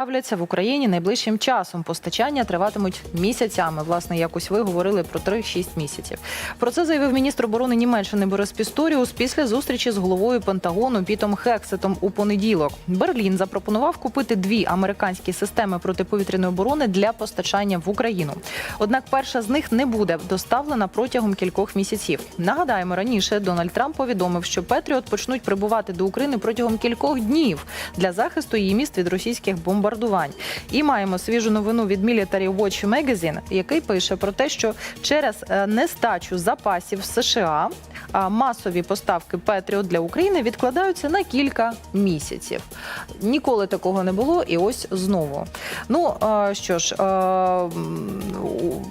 Ставляться в Україні найближчим часом. Постачання триватимуть місяцями. Власне, якось ви говорили про 3-6 місяців. Про це заявив міністр оборони Німеччини Борис Пісторіус після зустрічі з головою Пентагону Пітом Хексетом у понеділок. Берлін запропонував купити дві американські системи протиповітряної оборони для постачання в Україну. Однак перша з них не буде доставлена протягом кількох місяців. Нагадаємо, раніше Дональд Трамп повідомив, що Петріот почнуть прибувати до України протягом кількох днів для захисту її міст від російських бомбардувань. І маємо свіжу новину від Military Watch Magazine, який пише про те, що через е, нестачу запасів США а, масові поставки Петріот для України відкладаються на кілька місяців. Ніколи такого не було, і ось знову. Ну е, що ж, е,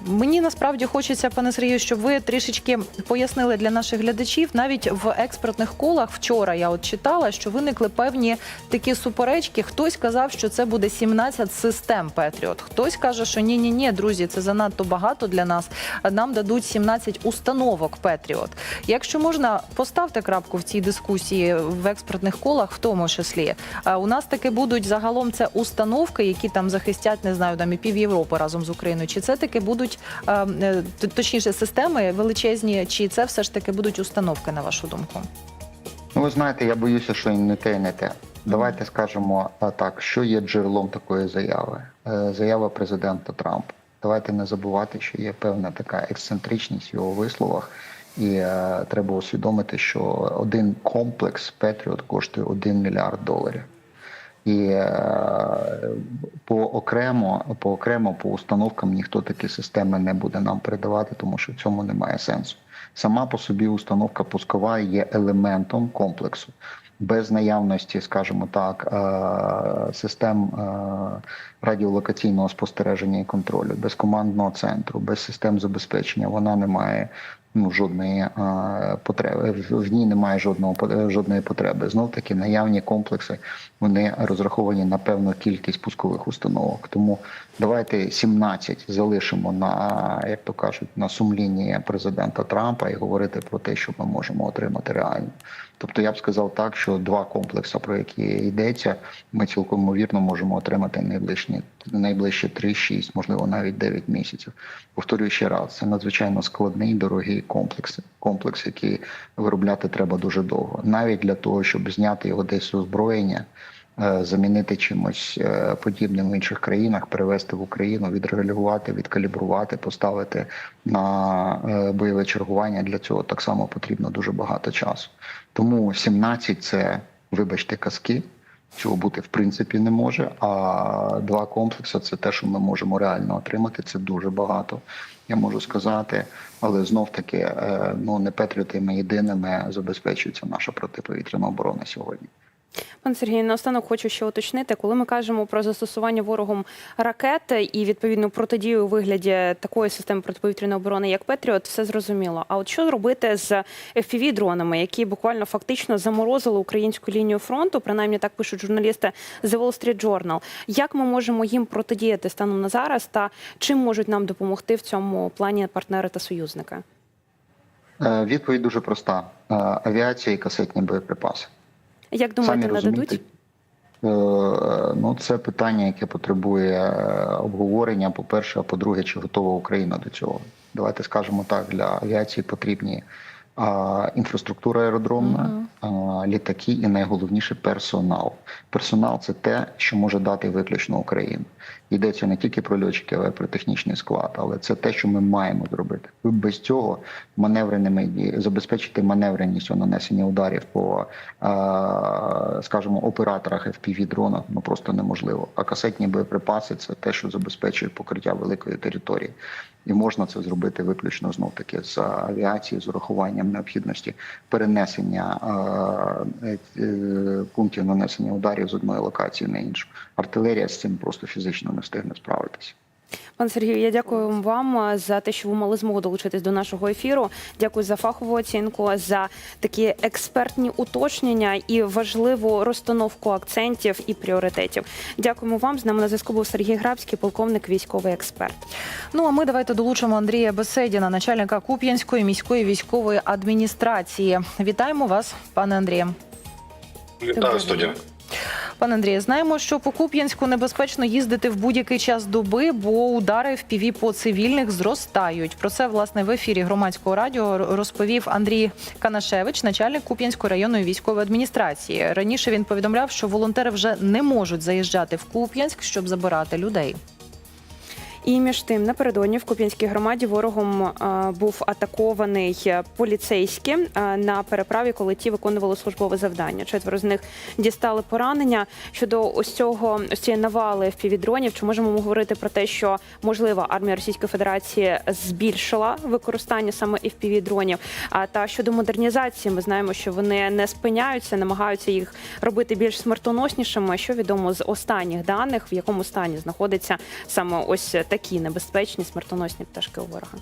мені насправді хочеться, пане Сергію, щоб ви трішечки пояснили для наших глядачів. Навіть в експертних колах вчора я от читала, що виникли певні такі суперечки. Хтось казав, що це буде 17 систем Петріот. Хтось каже, що ні, ні, ні, друзі, це занадто багато для нас. Нам дадуть 17 установок Петріот. Якщо можна, поставте крапку в цій дискусії в експертних колах, в тому числі. У нас таки будуть загалом це установки, які там захистять, не знаю, там і пів Європи разом з Україною. Чи це таки будуть е, е, точніше системи величезні, чи це все ж таки будуть установки, на вашу думку? Ну, ви знаєте, я боюся, що не те, і не те. Давайте скажемо так, що є джерелом такої заяви. Е, Заява президента Трампа. Давайте не забувати, що є певна така ексцентричність в його висловах, і е, треба усвідомити, що один комплекс Петріот коштує 1 мільярд доларів. І е, по окремо, по окремо, по установкам ніхто такі системи не буде нам передавати, тому що в цьому немає сенсу. Сама по собі установка пускова є елементом комплексу. Без наявності, скажімо так, е, систем е, радіолокаційного спостереження і контролю, без командного центру, без систем забезпечення вона не має ну, жодної е, потреби. В- ній немає жодного пот- жодної потреби. Знов таки наявні комплекси вони розраховані на певну кількість пускових установок. Тому давайте 17 залишимо на як то кажуть на сумлінні президента Трампа і говорити про те, що ми можемо отримати реально. Тобто я б сказав так, що два комплекси, про які йдеться, ми цілком ймовірно можемо отримати найближчі найближчі 3-6, можливо, навіть 9 місяців. Повторюю ще раз, це надзвичайно складний, дорогий комплекс, комплекс, який виробляти треба дуже довго, навіть для того, щоб зняти його десь озброєння. е, Замінити чимось е, подібним в інших країнах, перевести в Україну, відрегулювати, відкалібрувати, поставити на е, бойове чергування. Для цього так само потрібно дуже багато часу. Тому 17 – це, вибачте, казки. Цього бути в принципі не може. А два комплекси це те, що ми можемо реально отримати. Це дуже багато, я можу сказати. Але знов таки, е, ну не петріотами єдиними забезпечується наша протиповітряна оборона сьогодні. Пан Сергій, наостанок хочу ще уточнити, коли ми кажемо про застосування ворогом ракет і відповідну протидію у вигляді такої системи протиповітряної оборони, як Петріот, все зрозуміло. А от що робити з fpv дронами, які буквально фактично заморозили українську лінію фронту? Принаймні так пишуть журналісти The Wall Street Journal. Як ми можемо їм протидіяти станом на зараз, та чим можуть нам допомогти в цьому плані партнери та союзники? Е, Відповідь дуже проста: Е, авіація і касетні боєприпаси. Як думаєте, Самі нададуть? е, Ну, це питання, яке потребує е, обговорення. По-перше, а по-друге, чи готова Україна до цього? Давайте скажемо так: для авіації потрібні інфраструктура аеродромна, літаки і найголовніше персонал. Персонал це те, що може дати виключно Україна. Йдеться не тільки про льотчиків, але й про технічний склад, але це те, що ми маємо зробити. Без цього маневреними забезпечити маневреність у нанесенні ударів по, скажімо, операторах fpv дронах ну просто неможливо. А касетні боєприпаси це те, що забезпечує покриття великої території, і можна це зробити виключно знов таки з авіації, з урахуванням необхідності перенесення е, е, пунктів нанесення ударів з одної локації на іншу. Артилерія з цим просто фізично не встигне справитися. Пан Сергію, я дякую вам за те, що ви мали змогу долучитись до нашого ефіру. Дякую за фахову оцінку, за такі експертні уточнення і важливу розстановку акцентів і пріоритетів. Дякуємо вам. З нами на зв'язку був Сергій Грабський, полковник, військовий експерт. Ну а ми давайте долучимо Андрія Беседіна, начальника Куп'янської міської військової адміністрації. Вітаємо вас, пане Андріє. Вітаю студія. Пане Андрію, знаємо, що по Куп'янську небезпечно їздити в будь-який час доби, бо удари в піві по цивільних зростають. Про це власне в ефірі громадського радіо розповів Андрій Канашевич, начальник Куп'янської районної військової адміністрації. Раніше він повідомляв, що волонтери вже не можуть заїжджати в Куп'янськ, щоб забирати людей. І між тим, напередодні в Куп'янській громаді ворогом е, був атакований поліцейські е, на переправі, коли ті виконували службове завдання. Четверо з них дістали поранення. Щодо ось цього ось цієї навали впівдронів, чи можемо ми говорити про те, що можливо армія Російської Федерації збільшила використання саме FPV-дронів? А та щодо модернізації, ми знаємо, що вони не спиняються, намагаються їх робити більш смертоноснішими. Що відомо з останніх даних, в якому стані знаходиться саме ось такі небезпечні смертоносні пташки у ворога?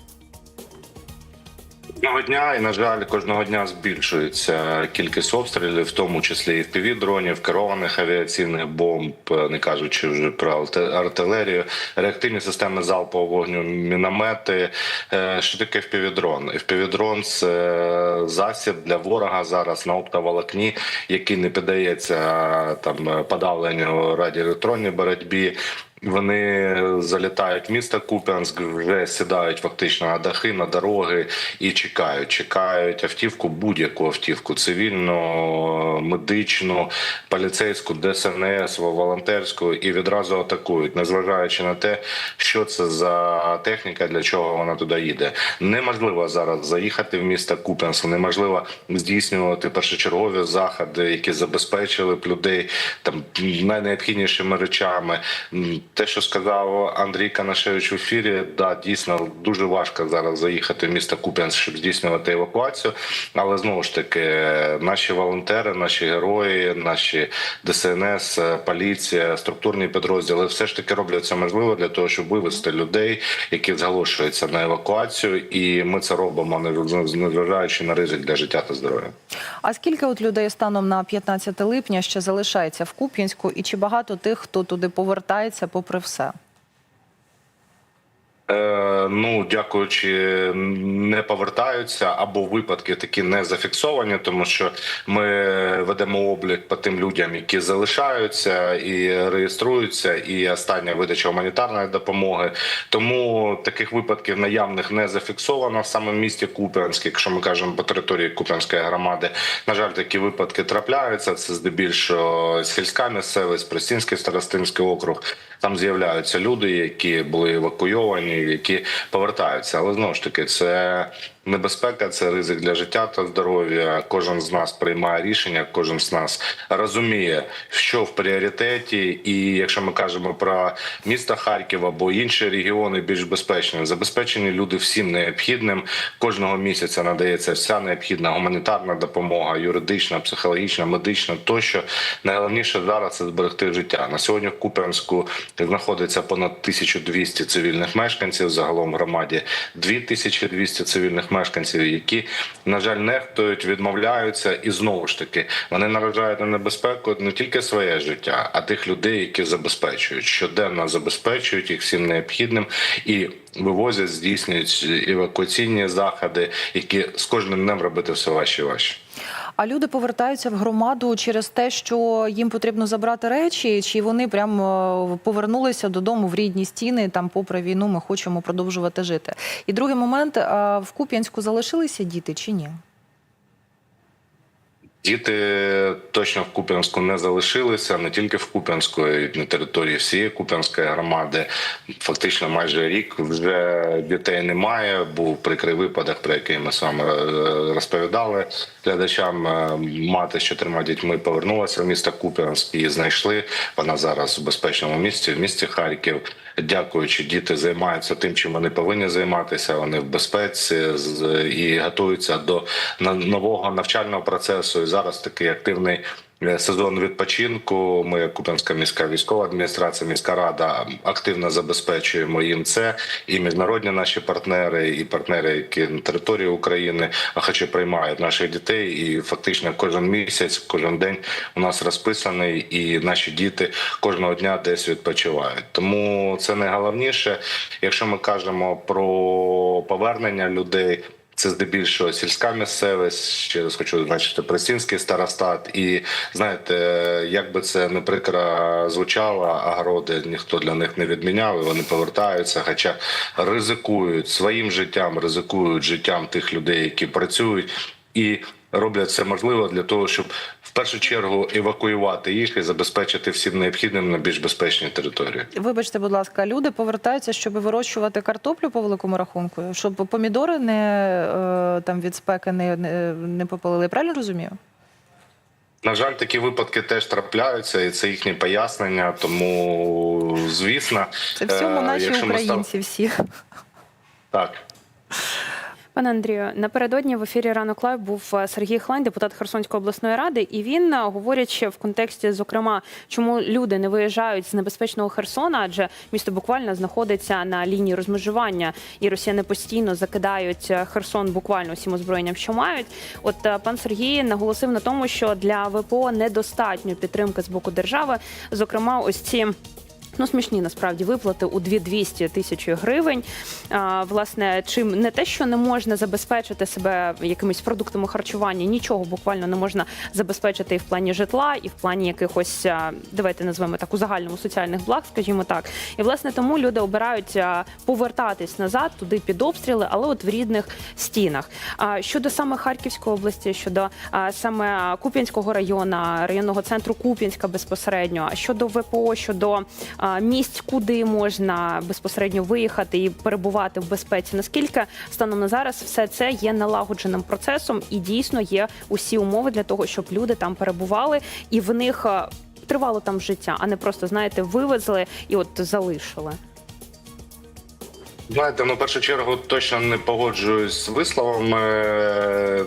Кожного дня, і на жаль, кожного дня збільшується кількість обстрілів, в тому числі і впіві дронів, керованих авіаційних бомб, не кажучи вже про артилерію, реактивні системи залпового вогню, міномети. Е, Що таке впівдрон? Впівдрон – це засіб для ворога зараз на оптоволокні, який не піддається там подавленню радіоелектронній боротьбі. Вони залітають в місто Куп'янськ, вже сідають фактично на дахи, на дороги і чекають. Чекають автівку, будь-яку автівку, цивільну, медичну, поліцейську, ДСНС, волонтерську, і відразу атакують, незважаючи на те, що це за техніка, для чого вона туди їде. Неможливо зараз заїхати в місто Куп'янськ, неможливо здійснювати першочергові заходи, які забезпечили б людей там найнеобхіднішими речами. Те, що сказав Андрій Канашевич в ефірі, да, дійсно дуже важко зараз заїхати в місто Куп'янськ, щоб здійснювати евакуацію. Але знову ж таки, наші волонтери, наші герої, наші ДСНС, поліція, структурні підрозділи все ж таки роблять це можливо для того, щоб вивести людей, які зголошуються на евакуацію, і ми це робимо, не- незважаючи на ризик для життя та здоров'я. А скільки от людей станом на 15 липня ще залишається в Куп'янську, і чи багато тих, хто туди повертається, попри все? Е, ну, дякуючи, не повертаються або випадки такі не зафіксовані, тому що ми ведемо облік по тим людям, які залишаються і реєструються, і остання видача гуманітарної допомоги. Тому таких випадків наявних не зафіксовано в місті Куп'янськ, якщо ми кажемо по території Куп'янської громади. На жаль, такі випадки трапляються. Це здебільшого сільська місцевість, Просінський старостинський округ. Там з'являються люди, які були евакуйовані, які повертаються. Але знову ж таки, це небезпека, це ризик для життя та здоров'я. Кожен з нас приймає рішення, кожен з нас розуміє, що в пріоритеті. І якщо ми кажемо про місто Харків або інші регіони більш безпечні, забезпечені люди всім необхідним. Кожного місяця надається вся необхідна гуманітарна допомога, юридична, психологічна, медична тощо. Найголовніше зараз це зберегти життя. На сьогодні в Куп'янську знаходиться понад 1200 цивільних мешканців. Загалом в громаді 2200 цивільних мешканців, які на жаль нехтують, відмовляються, і знову ж таки вони наражають на небезпеку не тільки своє життя, а тих людей, які забезпечують щоденно забезпечують їх всім необхідним і вивозять, здійснюють евакуаційні заходи, які з кожним днем робити все важче і важче. А люди повертаються в громаду через те, що їм потрібно забрати речі, чи вони прямо повернулися додому в рідні стіни. Там, попри війну, ми хочемо продовжувати жити. І другий момент: в Куп'янську залишилися діти чи ні? Діти точно в Куп'янську не залишилися не тільки в Куп'янську, і на території всієї Куп'янської громади. Фактично, майже рік вже дітей немає. Був прикрий випадок, про який ми з вами е, розповідали глядачам. Е, Мати з чотирма дітьми повернулася в місто Куп'янськ і знайшли. Вона зараз у безпечному місці, в місті Харків. Дякуючи, діти займаються тим, чим вони повинні займатися. Вони в безпеці і готуються до нового навчального процесу. І зараз такий активний сезон відпочинку. Ми, Куп'янська міська військова адміністрація, міська рада активно забезпечуємо їм це. І міжнародні наші партнери, і партнери, які на території України хоча приймають наших дітей. І фактично кожен місяць, кожен день у нас розписаний, і наші діти кожного дня десь відпочивають. Тому це найголовніше. Якщо ми кажемо про повернення людей. Це здебільшого сільська місцевість. Ще раз хочу значити Пресінський старостат. І знаєте, як би це не прикро звучало, агороди ніхто для них не відміняв. і Вони повертаються, хоча ризикують своїм життям, ризикують життям тих людей, які працюють, і роблять все можливе для того, щоб в першу чергу евакуювати їх і забезпечити всім необхідним на більш безпечній території. Вибачте, будь ласка, люди повертаються, щоб вирощувати картоплю по великому рахунку, щоб помідори не е, там від спеки не, не, попалили. Правильно розумію? На жаль, такі випадки теж трапляються, і це їхні пояснення. Тому, звісно, Це в цьому е, наші ми став- українці всі. Так. Пане Андрію, напередодні в ефірі ранок лайв був е, Сергій Хлань, депутат Херсонської обласної ради, і він, е, говорячи в контексті, зокрема, чому люди не виїжджають з небезпечного Херсона, адже місто буквально знаходиться на лінії розмежування, і росіяни постійно закидають е, Херсон буквально всім озброєнням, що мають. От пан Сергій наголосив на тому, що для ВПО недостатньо підтримки з боку держави, зокрема, ось ці. Ну, смішні насправді виплати у 2200 тисячі гривень. А, власне, чим не те, що не можна забезпечити себе якимись продуктами харчування, нічого буквально не можна забезпечити і в плані житла, і в плані якихось, давайте назвемо так, у загальному соціальних благ, скажімо так. І власне тому люди обирають повертатись назад туди під обстріли, але от в рідних стінах. А щодо саме Харківської області, щодо саме Куп'янського району, районного центру Куп'янська безпосередньо, а щодо ВПО, щодо місць, куди можна безпосередньо виїхати і перебувати в безпеці. Наскільки станом на зараз все це є налагодженим процесом і дійсно є усі умови для того, щоб люди там перебували і в них тривало там життя, а не просто знаєте, вивезли і от залишили. Знаєте, ну в першу чергу точно не погоджуюсь з висловами е,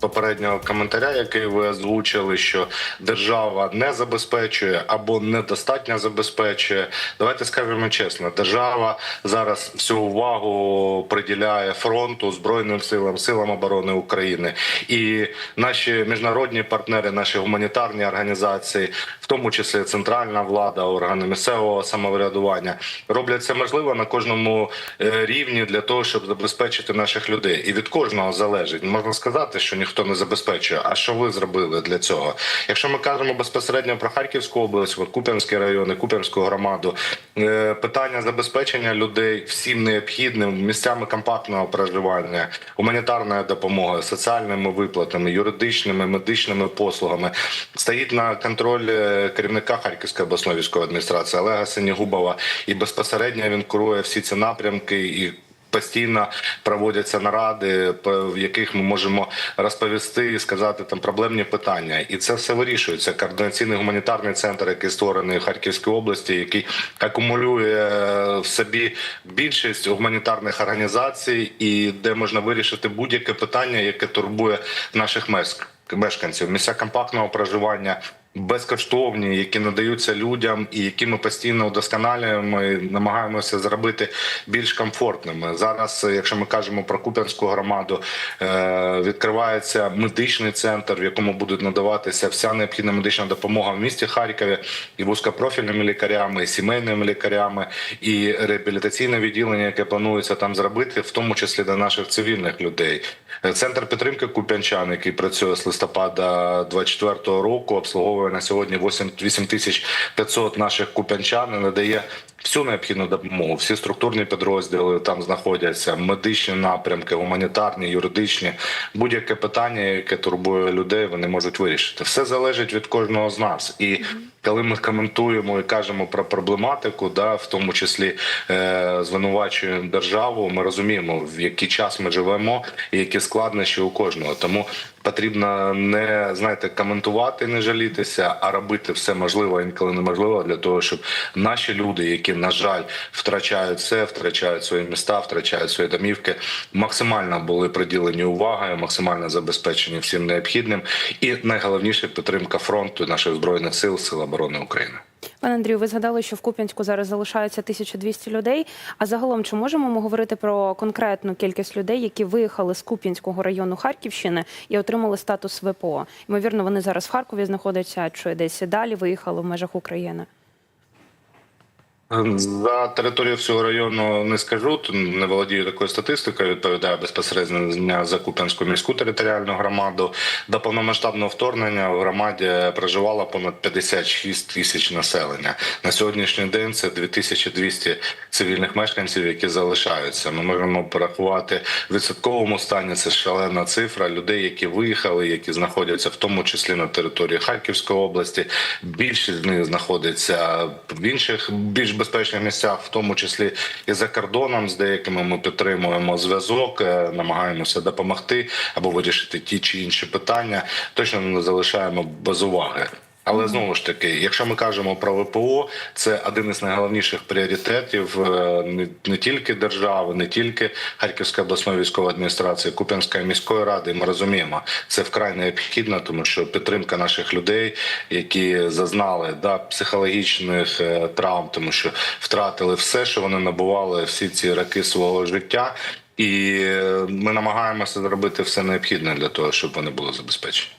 попереднього коментаря, який ви озвучили, що держава не забезпечує або недостатньо забезпечує. Давайте скажемо чесно, держава зараз всю увагу приділяє фронту збройним силам, силам оборони України і наші міжнародні партнери, наші гуманітарні організації, в тому числі центральна влада, органи місцевого самоврядування, роблять це можливо на кожному е, рівні для того, щоб забезпечити наших людей. І від кожного залежить. Можна сказати, що ніхто не забезпечує. А що ви зробили для цього? Якщо ми кажемо безпосередньо про Харківську область, от Куп'янський район і Куп'янську громаду, е, питання забезпечення людей всім необхідним місцями компактного проживання, гуманітарною допомогою, соціальними виплатами, юридичними, медичними послугами стоїть на контроль е, керівника Харківської обласної військової адміністрації Олега Синігубова, і безпосередньо він курує всі ці напрямки і. Постійно проводяться наради, в яких ми можемо розповісти і сказати там проблемні питання, і це все вирішується. Координаційний гуманітарний центр, який створений в Харківській області, який акумулює е, в собі більшість гуманітарних організацій, і де можна вирішити будь-яке питання, яке турбує наших мешк- мешканців. Місця компактного проживання безкоштовні, які надаються людям, і які ми постійно удосконалюємо і намагаємося зробити більш комфортними. Зараз, якщо ми кажемо про Куп'янську громаду, е, відкривається медичний центр, в якому будуть надаватися вся необхідна медична допомога в місті Харкові і вузькопрофільними лікарями, і сімейними лікарями, і реабілітаційне відділення, яке планується там зробити, в тому числі для наших цивільних людей. Е, Центр підтримки куп'янчан, який працює з листопада 24 року, обслуговує на сьогодні 8 8500 наших куп'янчан і надає всю необхідну допомогу. Всі структурні підрозділи там знаходяться, медичні напрямки, гуманітарні, юридичні. Будь-яке питання, яке турбує людей, вони можуть вирішити. Все залежить від кожного з нас. І коли ми коментуємо і кажемо про проблематику, да, в тому числі е, звинувачуємо державу, ми розуміємо, в який час ми живемо і які складнощі у кожного. Тому потрібно не знаєте коментувати, не жалітися, а робити все можливе, інколи неможливо для того, щоб наші люди, які на жаль втрачають все, втрачають свої міста, втрачають свої домівки, максимально були приділені увагою, максимально забезпечені всім необхідним, і найголовніше підтримка фронту наших збройних сил, сил оборони України. Пане Андрію, ви згадали, що в Куп'янську зараз залишається 1200 людей. А загалом, чи можемо ми говорити про конкретну кількість людей, які виїхали з Куп'янського району Харківщини і отримали статус ВПО? Ймовірно, вони зараз в Харкові знаходяться, чи десь далі виїхали в межах України. За територію всього району не скажу, не володію такою статистикою. Відповідаю безпосередньо за Куп'янську міську територіальну громаду. До повномасштабного вторгнення в громаді проживало понад 56 тисяч населення. На сьогоднішній день це 2200 цивільних мешканців, які залишаються. Ми можемо порахувати в відсотковому стані. Це шалена цифра людей, які виїхали, які знаходяться в тому числі на території Харківської області. Більшість з них знаходиться в інших більш безпечних місцях, в тому числі і за кордоном. З деякими ми підтримуємо зв'язок, е, намагаємося допомогти або вирішити ті чи інші питання. Точно не залишаємо без уваги. Але знову ж таки, якщо ми кажемо про ВПО, це один із найголовніших пріоритетів е, не, не тільки держави, не тільки Харківської обласної військової адміністрації, Куп'янської міської ради. Ми розуміємо, це вкрай необхідно, тому що підтримка наших людей, які зазнали да, психологічних е, травм, тому що втратили все, що вони набували всі ці роки свого життя. І ми намагаємося зробити все необхідне для того, щоб вони були забезпечені.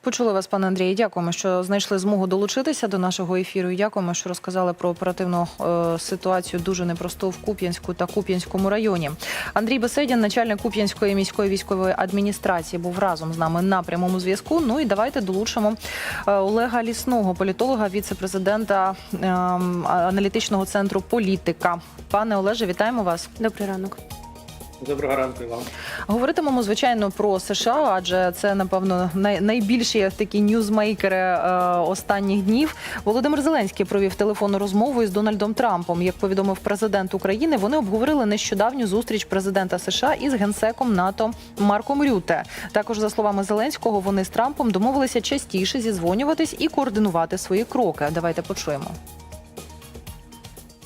Почули вас, пане Андрію. Дякуємо, що знайшли змогу долучитися до нашого ефіру. Дякуємо, що розказали про оперативну е, ситуацію дуже непросту в Куп'янську та Куп'янському районі. Андрій Беседін, начальник Куп'янської міської військової адміністрації, був разом з нами на прямому зв'язку. Ну і давайте долучимо е, Олега Лісного, політолога, віце-президента е, аналітичного центру політика. Пане Олеже, вітаємо вас. Добрий ранок. Доброго ранку вам. Говоритимемо звичайно про США, адже це напевно най- найбільші такі ньюзмейкери е, останніх днів. Володимир Зеленський провів телефонну розмову із Дональдом Трампом. Як повідомив президент України, вони обговорили нещодавню зустріч президента США із генсеком НАТО Марком Рюте. Також за словами Зеленського, вони з Трампом домовилися частіше зізвонюватись і координувати свої кроки. Давайте почуємо.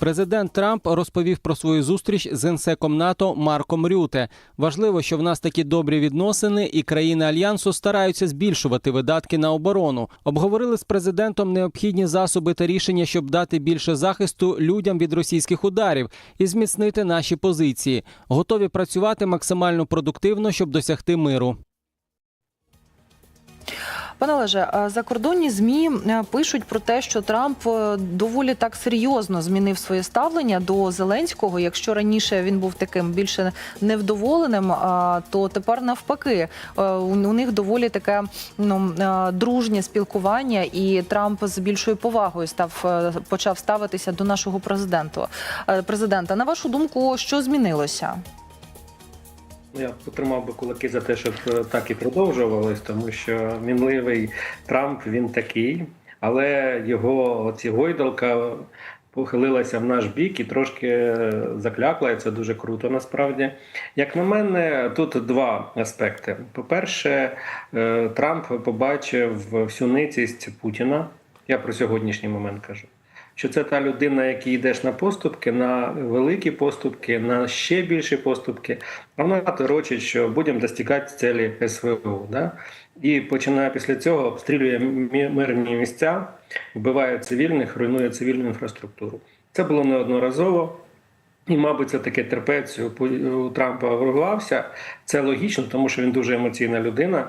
Президент Трамп розповів про свою зустріч з генсеком НАТО Марком Рюте. Важливо, що в нас такі добрі відносини, і країни альянсу стараються збільшувати видатки на оборону. Обговорили з президентом необхідні засоби та рішення, щоб дати більше захисту людям від російських ударів і зміцнити наші позиції. Готові працювати максимально продуктивно, щоб досягти миру. Пане Олеже, закордонні змі е, пишуть про те, що Трамп е, доволі так серйозно змінив своє ставлення до Зеленського. Якщо раніше він був таким більше невдоволеним, то тепер навпаки е, у них доволі таке ну дружнє спілкування, і Трамп з більшою повагою став почав ставитися до нашого президента. Президента, на вашу думку, що змінилося? Я потримав би кулаки за те, щоб е, так і продовжувалось, тому що мінливий Трамп він такий, але його оці гойдалка похилилася в наш бік і трошки е, заклякла. І це дуже круто насправді. Як на мене, тут два аспекти. По-перше, е, Трамп побачив всю ницість Путіна. Я про сьогоднішній момент кажу. Що це та людина, якій йдеш на поступки, на великі поступки, на ще більші поступки. Вона торочить, що будемо достигати цілі СВО. Да? І починає після цього обстрілює мирні місця, вбиває цивільних, руйнує цивільну інфраструктуру. Це було неодноразово. І, мабуть, це таке терпець у Трампа вирвався. Це логічно, тому що він дуже емоційна людина.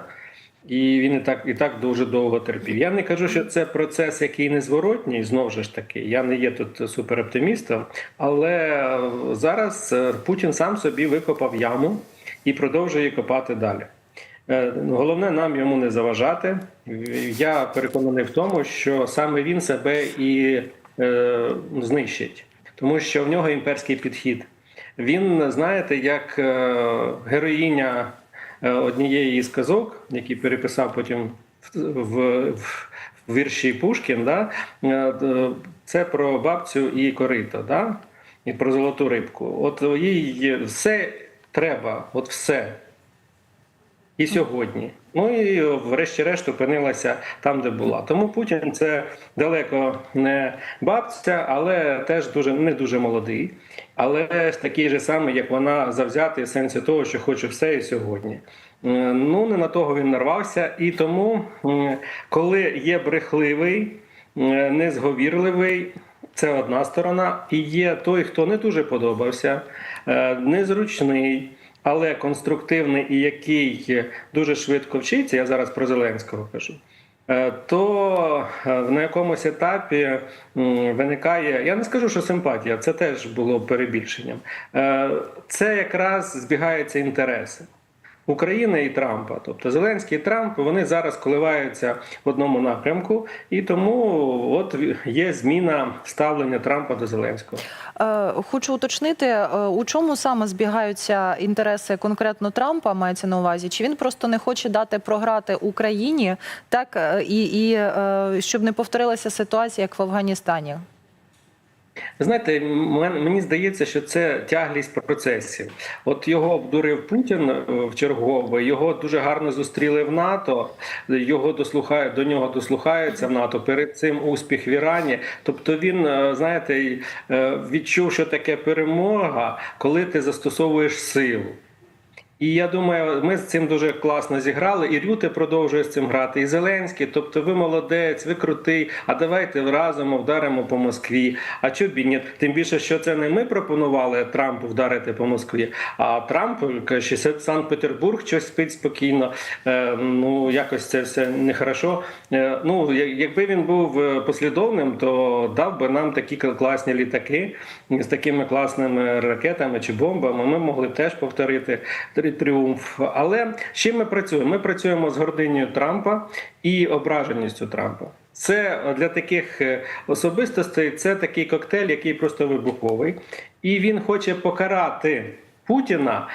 І він і так і так дуже довго терпів. Я не кажу, що це процес, який незворотній, знову ж таки. Я не є тут супероптимістом, але е, зараз е, Путін сам собі викопав яму і продовжує копати далі. Е, Головне нам йому не заважати. Я переконаний в тому, що саме він себе і е, знищить, тому що в нього імперський підхід. Він, знаєте, як героїня однієї із казок, які переписав потім в, в, в вірші Пушкін, да? е, е, це про бабцю і корито, да? і про золоту рибку. От їй все треба, от все. І сьогодні. Ну і врешті-решт опинилася там, де була. Тому Путін це далеко не бабця, але теж дуже не дуже молодий. Але такий же самий, як вона, завзятий в сенсі того, що хоче все і сьогодні. Е, Ну, не на того він нарвався. І тому, коли є брехливий, е, незговірливий, це одна сторона. І є той, хто не дуже подобався, е, незручний. Але конструктивний і який дуже швидко вчиться, я зараз про Зеленського кажу. е, то е, на якомусь етапі виникає, я не скажу, що симпатія, це теж було перебільшенням. Е, Це якраз збігаються інтереси. України і Трампа, тобто Зеленський і Трамп, вони зараз коливаються в одному напрямку, і тому от є зміна ставлення Трампа до Зеленського. Е, Хочу уточнити, е, у чому саме збігаються інтереси конкретно Трампа, мається на увазі? Чи він просто не хоче дати програти Україні, так е, і, і щоб не повторилася ситуація, як в Афганістані? Ви Знаєте, мені здається, що це тяглість процесів. От його обдурив Путін е, в чергове, його дуже гарно зустріли в НАТО. Його дослухають до нього дослухаються в НАТО. Перед цим успіх в Ірані. Тобто він, е, знаєте, е, відчув, що таке перемога, коли ти застосовуєш силу. І я думаю, ми з цим дуже класно зіграли. І Рюте продовжує з цим грати, і Зеленський. Тобто, ви молодець, ви крутий. А давайте разом вдаримо по Москві. А чого б ні? Тим більше, що це не ми пропонували Трампу вдарити по Москві, а Трамп каже, що Санкт-Петербург щось спить спокійно. Е, ну якось це все нехорошо. Е, ну якби він був е, послідовним, то дав би нам такі класні літаки з такими класними ракетами чи бомбами. Ми могли б теж повторити трі- тріумф. Але з чим ми працюємо? Ми працюємо з гординою Трампа і ображеністю Трампа. Це для таких е, особистостей це такий коктейль, який просто вибуховий, і він хоче покарати Путіна.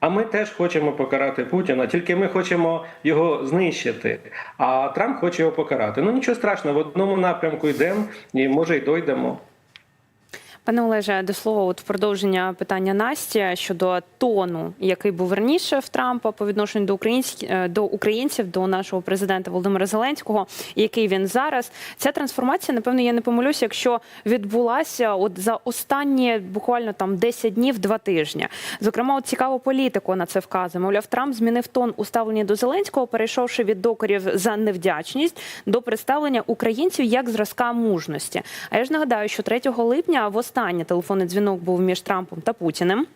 А ми теж хочемо покарати Путіна, тільки ми хочемо його знищити. А Трамп хоче його покарати. Ну нічого страшного, в одному напрямку йдемо і може й дойдемо. Пане Олеже, до слова, от в продовження питання Насті щодо тону, який був раніше в Трампа по відношенню до українських до українців, до нашого президента Володимира Зеленського, який він зараз. Ця трансформація, напевно, я не помилюся, якщо відбулася от за останні буквально там 10 днів, два тижні. Зокрема, от цікаву політику на це вказує. Мовляв, Трамп змінив тон у ставленні до Зеленського, перейшовши від докорів за невдячність до представлення українців як зразка мужності. А я ж нагадаю, що 3 липня востаннє телефонний дзвінок був між Трампом та Путіним.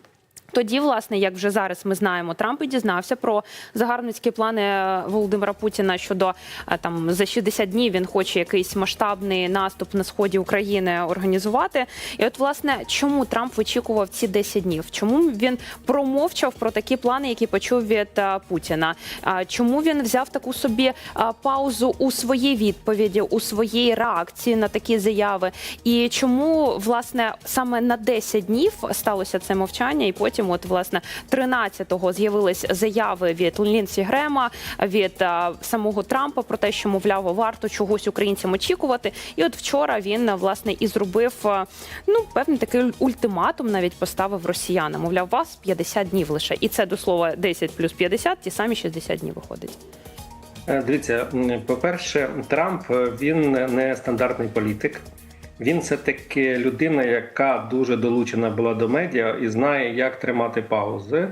Тоді, власне, як вже зараз ми знаємо, Трамп і дізнався про загарбницькі плани е, Володимира Путіна щодо е, там за 60 днів він хоче якийсь масштабний наступ на сході України організувати. І от, власне, чому Трамп вичікував ці 10 днів? Чому він промовчав про такі плани, які почув від е, Путіна? Чому він взяв таку собі паузу у своїй відповіді, у своїй реакції на такі заяви? І чому власне саме на 10 днів сталося це мовчання, і потім, от власне, 13-го з'явились заяви від Лінсі Грема, від е, самого Трампа про те, що мовляв, варто чогось українцям очікувати. І от вчора він власне і зробив е, ну певний такий ультиматум, навіть поставив росіянам. Мовляв, вас 50 днів лише, і це до слова 10 плюс 50, ті самі 60 днів виходить. Е, Дивіться, по-перше, Трамп е, він не стандартний політик. Він все таки людина, яка дуже долучена була до медіа і знає, як тримати паузи.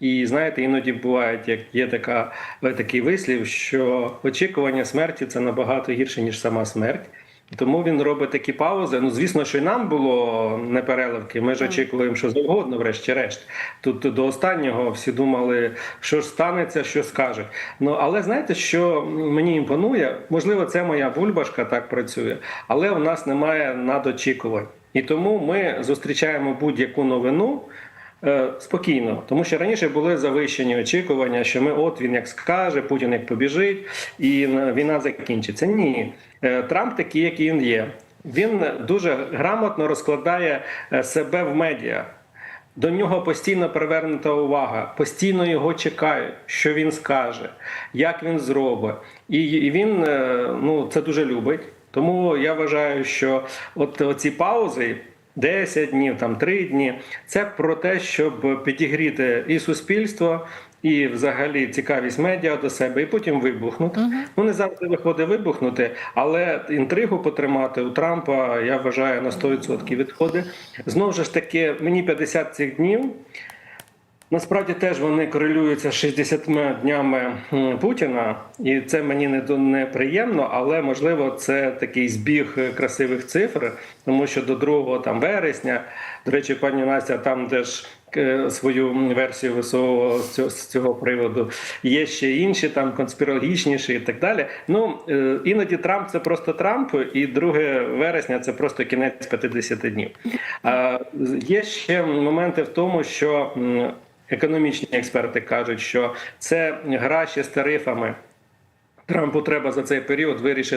І знаєте, іноді буває, як є така е, такий вислів, що очікування смерті це набагато гірше ніж сама смерть. Тому він робить такі паузи. Ну, звісно, що й нам було непереливки. Ми ж очікуємо, що завгодно, врешті-решт. Тут до останнього всі думали, що ж станеться, що скаже. Ну але знаєте, що мені імпонує? Можливо, це моя бульбашка так працює, але в нас немає надочікувань. І тому ми зустрічаємо будь-яку новину. Е, Спокійно, тому що раніше були завищені очікування, що ми от він як скаже, Путін як побіжить, і е, війна закінчиться. Ні, Е, Трамп такий, який він є. Він дуже грамотно розкладає себе в медіа. До нього постійно привернута увага, постійно його чекають, що він скаже, як він зробить. І, він ну, це дуже любить. Тому я вважаю, що от ці паузи. 10 днів, там 3 дні. Це про те, щоб підігріти і суспільство, і взагалі цікавість медіа до себе, і потім вибухнути. Ну не завжди виходить вибухнути, але інтригу потримати у Трампа я вважаю на 100% відходить. Знову ж таки, мені 50 цих днів. Насправді теж вони корелюються з 60 днями Путіна, і це мені не неприємно, але можливо це такий збіг е, красивих цифр, тому що до 2 там вересня, до речі, пані Настя, там теж е, свою версію висовував з цього, приводу. Є ще інші там конспірологічніші і так далі. Ну е, іноді Трамп це просто Трамп, і 2 вересня це просто кінець 50 днів. Є ще моменти в тому, що економічні експерти кажуть, що це гра ще з тарифами. Трампу треба за цей період вирішити.